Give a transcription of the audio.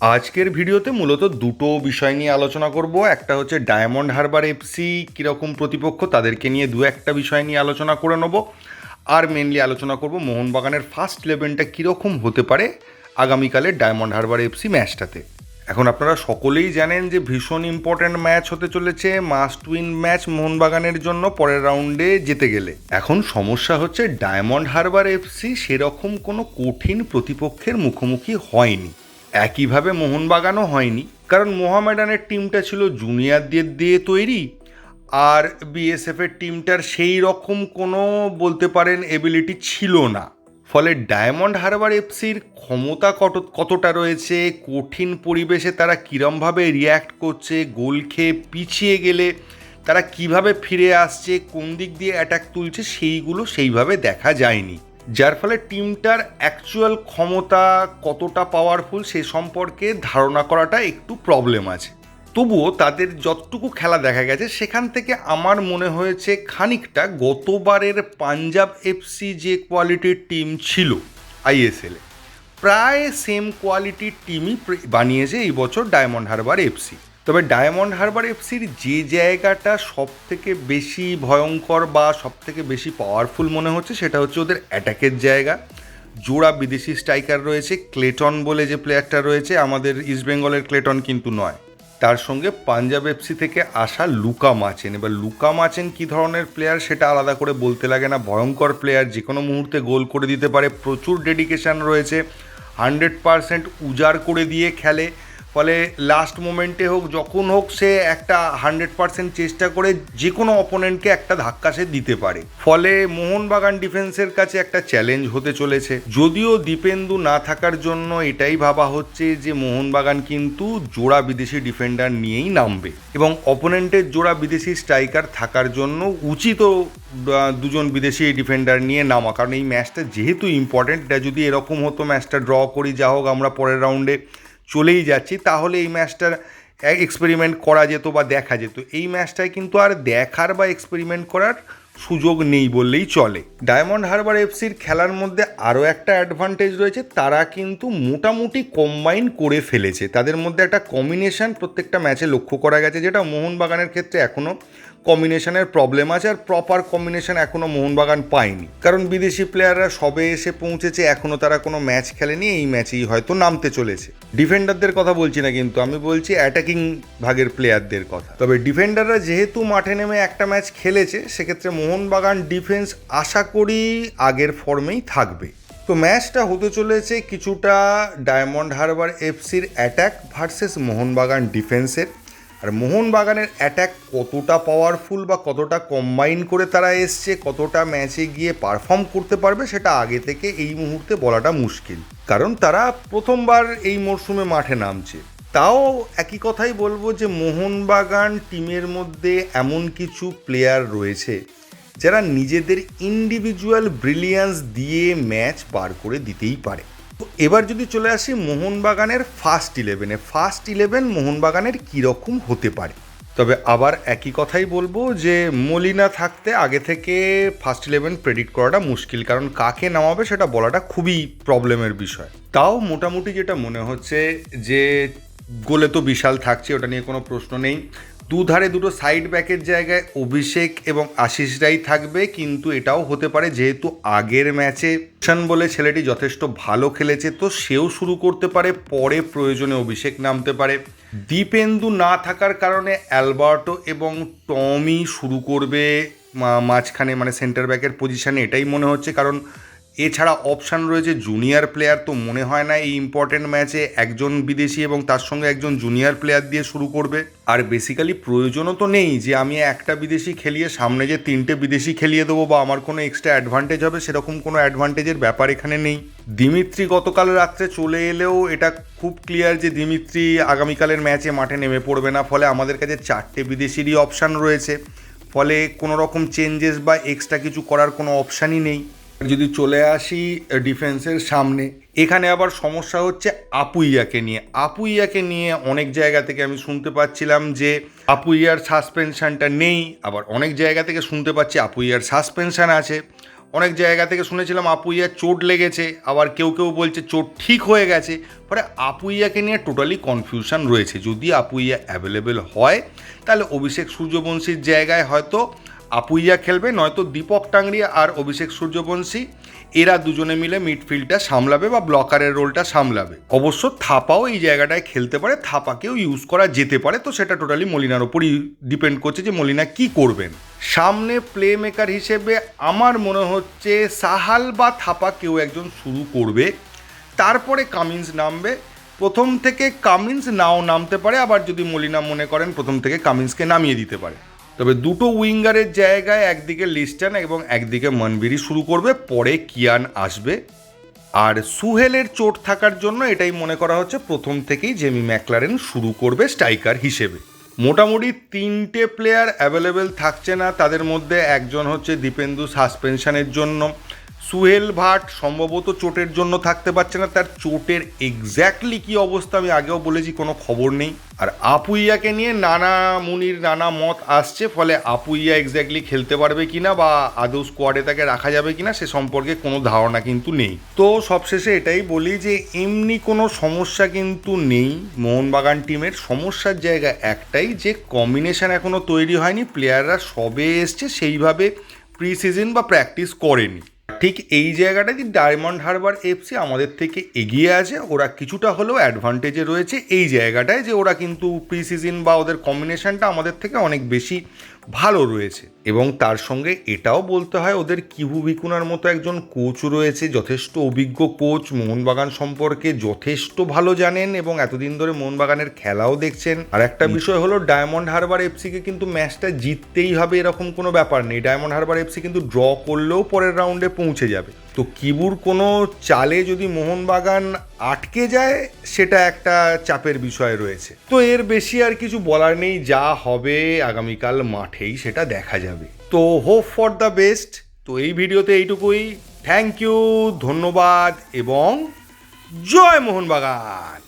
আজকের ভিডিওতে মূলত দুটো বিষয় নিয়ে আলোচনা করব। একটা হচ্ছে ডায়মন্ড হারবার এফসি, কীরকম প্রতিপক্ষ তাদেরকে নিয়ে দু একটা বিষয় নিয়ে আলোচনা করে নেব। আর মেনলি আলোচনা করব মোহনবাগানের ফার্স্ট ইলেভেনটা কীরকম হতে পারে আগামীকালের ডায়মন্ড হারবার এফসি ম্যাচটাতে। এখন আপনারা সকলেই জানেন যে ভীষণ ইম্পর্ট্যান্ট ম্যাচ হতে চলেছে মাস্ট উইন ম্যাচ মোহনবাগানের জন্য পরের রাউন্ডে যেতে গেলে। এখন সমস্যা হচ্ছে ডায়মন্ড হারবার এফসি সেরকম কোনো কঠিন প্রতিপক্ষের মুখোমুখি হয়নি। একইভাবে মোহনবাগানও হয়নি, কারণ মোহামেডানের টিমটা ছিল জুনিয়রদের দিয়ে তৈরি, আর বিএসএফের টিমটার সেই রকম কোনো বলতে পারেন এবিলিটি ছিল না। ফলে ডায়মন্ড হারবার এফসির ক্ষমতা কত, কতটা রয়েছে, কঠিন পরিবেশে তারা কীরমভাবে রিয়্যাক্ট করছে, গোল খেয়ে পিছিয়ে গেলে তারা কীভাবে ফিরে আসছে, কোন দিক দিয়ে অ্যাটাক তুলছে, সেইগুলো সেইভাবে দেখা যায়নি। যার ফলে টিমটার অ্যাকচুয়াল ক্ষমতা কতটা পাওয়ারফুল সে সম্পর্কে ধারণা করাটা একটু প্রবলেম আছে। তবুও তাদের যতটুকু খেলা দেখা গেছে, সেখান থেকে আমার মনে হয়েছে খানিকটা গতবারের পাঞ্জাব এফসি যে কোয়ালিটির টিম ছিল আইএসএলে প্রায় সেম কোয়ালিটির টিমই বানিয়েছে এই বছর ডায়মন্ড হারবার এফসি তবে ডায়মন্ড হারবার এফসির যে জায়গাটা সব থেকে বেশি ভয়ঙ্কর বা সব থেকে বেশি পাওয়ারফুল মনে হচ্ছে সেটা হচ্ছে ওদের অ্যাটাকের জায়গা। জোড়া বিদেশি স্ট্রাইকার রয়েছে, ক্লেটন বলে যে প্লেয়ারটা রয়েছে, আমাদের ইস্টবেঙ্গলের ক্লেটন কিন্তু নয়। তার সঙ্গে পাঞ্জাব এফসি থেকে আসা লুকা মাচেন। এবার লুকা মাচেন কী ধরনের প্লেয়ার সেটা আলাদা করে বলতে লাগে না। ভয়ঙ্কর প্লেয়ার, যে কোনো মুহূর্তে গোল করে দিতে পারে। প্রচুর ডেডিকেশন রয়েছে। হান্ড্রেড পারসেন্ট উজাড় করে দিয়ে খেলে। ফলে লাস্ট মোমেন্টে হোক যখন হোক সে একটা হান্ড্রেড পার্সেন্ট চেষ্টা করে যে কোনো অপোনেন্টকে একটা ধাক্কা সে দিতে পারে। ফলে মোহনবাগান ডিফেন্সের কাছে একটা চ্যালেঞ্জ হতে চলেছে। যদিও দীপেন্দু না থাকার জন্য এটাই ভাবা হচ্ছে যে মোহনবাগান কিন্তু জোড়া বিদেশি ডিফেন্ডার নিয়েই নামবে। এবং অপোনেন্টের জোড়া বিদেশি স্ট্রাইকার থাকার জন্য উচিতও আহ, দুজন বিদেশি ডিফেন্ডার নিয়ে নামা। কারণ এই ম্যাচটা যেহেতু ইম্পর্টেন্ট এটা যদি এরকম হতো ম্যাচটা ড্র করি যা হোক আমরা পরের রাউন্ডে চলেই যাচ্ছি, তাহলে এই ম্যাচটার এক্সপেরিমেন্ট করা যেত বা দেখা যেত। এই ম্যাচটায় কিন্তু আর দেখার বা এক্সপেরিমেন্ট করার সুযোগ নেই বললেই চলে। ডায়মন্ড হারবার এফসির খেলার মধ্যে আরও একটা অ্যাডভান্টেজ রয়েছে, তারা কিন্তু মোটামুটি কম্বাইন করে ফেলেছে। তাদের মধ্যে একটা কম্বিনেশন প্রত্যেকটা ম্যাচে লক্ষ্য করা গেছে, যেটা মোহনবাগানের ক্ষেত্রে এখনও কম্বিনেশনের প্রবলেম আছে আর প্রপার কম্বিনেশন এখনও মোহনবাগান পায়নি। কারণ বিদেশি প্লেয়াররা সবে এসে পৌঁছেছে এখনও তারা কোনো ম্যাচ খেলেনি, এই ম্যাচেই হয়তো নামতে চলেছে। ডিফেন্ডারদের কথা বলছি না কিন্তু, আমি বলছি অ্যাটাকিং ভাগের প্লেয়ারদের কথা। তবে ডিফেন্ডাররা যেহেতু মাঠে নেমে একটা ম্যাচ খেলেছে, সেক্ষেত্রে মোহনবাগান ডিফেন্স আশা করি আগের ফর্মেই থাকবে। তো ম্যাচটা হতে চলেছে কিছুটা ডায়মন্ড হারবার এফসির অ্যাটাক ভার্সেস মোহনবাগান ডিফেন্সের আর মোহনবাগানের অ্যাটাক কতটা পাওয়ারফুল বা কতটা কম্বাইন করে তারা এসছে, কতটা ম্যাচে গিয়ে পারফর্ম করতে পারবে, সেটা আগে থেকে এই মুহূর্তে বলাটা মুশকিল। কারণ তারা প্রথমবার এই মরশুমে মাঠে নামছে। তাও একই কথাই বলব যে মোহনবাগান টিমের মধ্যে এমন কিছু প্লেয়ার রয়েছে, যারা নিজেদের ইন্ডিভিজুয়াল ব্রিলিয়ান্স দিয়ে ম্যাচ পার করে দিতেই পারে। এবার যদি চলে আসি মোহনবাগানের ফার্স্ট ইলেভেনে ফার্স্ট ইলেভেন মোহনবাগানের কীরকম হতে পারে? তবে আবার একই কথাই বলব যে, মলিনা থাকতে আগে থেকে ফার্স্ট ইলেভেন প্রেডিক্ট করাটা মুশকিল, কারণ কাকে নামাবে সেটা বলাটা খুবই প্রবলেমের বিষয়। তাও মোটামুটি যেটা মনে হচ্ছে যে, গোলে তো বিশাল থাকছে, ওটা নিয়ে কোনো প্রশ্ন নেই। দুধারে দুটো সাইড ব্যাকের জায়গায় অভিষেক এবং আশিস রাই থাকবে, কিন্তু এটাও হতে পারে যেহেতু আগের ম্যাচে শান বলে ছেলেটি যথেষ্ট ভালো খেলেছে, তো সেও শুরু করতে পারে, পরে প্রয়োজনে অভিষেক নামতে পারে। দীপেন্দু না থাকার কারণে অ্যালবার্টো এবং টমি শুরু করবে মাঝখানে মানে সেন্টার ব্যাকের পজিশানে এটাই মনে হচ্ছে, কারণ এছাড়া অপশান রয়েছে জুনিয়র প্লেয়ার তো মনে হয় না এই ইম্পর্টেন্ট ম্যাচে একজন বিদেশি এবং তার সঙ্গে একজন জুনিয়র প্লেয়ার দিয়ে শুরু করবে। আর বেসিক্যালি প্রয়োজনও তো নেই যে আমি একটা বিদেশি খেলিয়ে সামনে যে তিনটে বিদেশি খেলিয়ে দেবো বা আমার কোনো এক্সট্রা অ্যাডভান্টেজ হবে, সেরকম কোনো অ্যাডভান্টেজের ব্যাপার এখানে নেই। দিমিত্রি গতকাল রাত্রে চলে এলেও এটা খুব ক্লিয়ার যে দিমিত্রি আগামীকালের ম্যাচে মাঠে নেমে পড়বে না, ফলে আমাদের কাছে চারটে বিদেশিরই অপশান রয়েছে। ফলে কোনো রকম চেঞ্জেস বা এক্সট্রা কিছু করার কোনো অপশানই নেই। যদি চলে আসি ডিফেন্সের সামনে, এখানে আবার সমস্যা হচ্ছে আপুইয়াকে নিয়ে। আপুইয়াকে নিয়ে অনেক জায়গা থেকে আমি শুনতে পাচ্ছিলাম যে আপুইয়ার সাসপেনশনটা নেই, আবার অনেক জায়গা থেকে শুনতে পাচ্ছি আপুইয়ার সাসপেনশন আছে। অনেক জায়গা থেকে শুনেছিলাম আপুইয়ার চোট লেগেছে, আবার কেউ কেউ বলছে চোট ঠিক হয়ে গেছে। পরে আপুইয়াকে নিয়ে টোটালি কনফিউশন রয়েছে। যদি আপুইয়া অ্যাভেলেবেল হয়, তাহলে অভিষেক সূর্যবংশীর জায়গায় হয়তো আপুইয়া খেলবে, নয়তো দীপক টাংরিয়া আর অভিষেক সূর্যবংশী। এরা দুজনে মিলে মিডফিল্ডটা সামলাবে বা ব্লকারের রোলটা সামলাবে। অবশ্য থাপাও এই জায়গাটায় খেলতে পারে, থাপাকেও ইউজ করা যেতে পারে, তো সেটা টোটালি মলিনার ওপরই ডিপেন্ড করছে যে মলিনা কি করবেন। সামনে প্লে মেকার হিসেবে আমার মনে হচ্ছে সাহাল বা থাপা কেউ একজন শুরু করবে। তারপরে কামিন্স নামবে। প্রথম থেকে কামিন্স নাও নামতে পারে, আবার যদি মলিনা মনে করেন, প্রথম থেকে কামিন্সকে নামিয়ে দিতে পারে। তবে দুটো উইঙ্গারের জায়গায় একদিকে লিস্টান এবং একদিকে মনবিরি শুরু করবে, পরে কিয়ান আসবে। আর সুহেলের চোট থাকার জন্য এটাই মনে করা হচ্ছে প্রথম থেকেই জেমি ম্যাকলারেন শুরু করবে স্ট্রাইকার হিসেবে। মোটামুটি তিনটে প্লেয়ার অ্যাভেলেবেল থাকছে না, তাদের মধ্যে একজন হচ্ছে দীপেন্দু সাসপেনশনের জন্য। সুহেল ভাট সম্ভবত চোটের জন্য থাকতে পারছে না। তার চোটের এক্স্যাক্টলি কী অবস্থা আমি আগেও বলেছি, কোনো খবর নেই। আর আপুইয়াকে নিয়ে নানা মুনির, নানা মত আসছে, ফলে আপুইয়া এক্স্যাক্টলি খেলতে পারবে কিনা বা আদৌ স্কোয়াডে তাকে রাখা যাবে কিনা সে সম্পর্কে কোনো ধারণা কিন্তু নেই। তো সবশেষে এটাই বলি যে, এমনি কোনো সমস্যা কিন্তু নেই মোহনবাগান টিমের। সমস্যার জায়গা একটাই যে কম্বিনেশন এখনও তৈরি হয়নি। প্লেয়াররা সবে এসছে, সেইভাবে প্রি সিজন বা প্র্যাকটিস করেনি। ঠিক এই জায়গাটায় যে ডায়মন্ড হারবার এফসি আমাদের থেকে এগিয়ে আছে, ওরা কিছুটা হলেও অ্যাডভান্টেজে রয়েছে। এই জায়গাটায় যে ওরা কিন্তু প্রি সিজন বা ওদের কম্বিনেশনটা আমাদের থেকে অনেক বেশি ভালো রয়েছে। এবং তার সঙ্গে এটাও বলতে হয় ওদের কিভু ভিকুনার মতো একজন কোচ রয়েছে যথেষ্ট অভিজ্ঞ কোচ মোহনবাগান সম্পর্কে যথেষ্ট ভালো জানেন এবং এতদিন ধরে মোহনবাগানের খেলাও দেখছেন। আর একটা বিষয় হলো ডায়মন্ড হারবার এফসিকে কিন্তু ম্যাচটা জিততেই হবে এরকম কোনো ব্যাপার নেই। ডায়মন্ড হারবার এফসি কিন্তু ড্র করলেও পরের রাউন্ডে পৌঁছে যাবে। তো কিবুর কোনো চালে যদি মোহনবাগান আটকে যায়, সেটা একটা চাপের বিষয় রয়েছে। তো এর বেশি আর কিছু বলার নেই, যা হবে আগামীকাল মাঠেই সেটা দেখা যাবে। তো হোপ ফর দ্য বেস্ট তো এই ভিডিওতে এইটুকুই। থ্যাংক ইউ ধন্যবাদ, এবং জয় মোহনবাগান!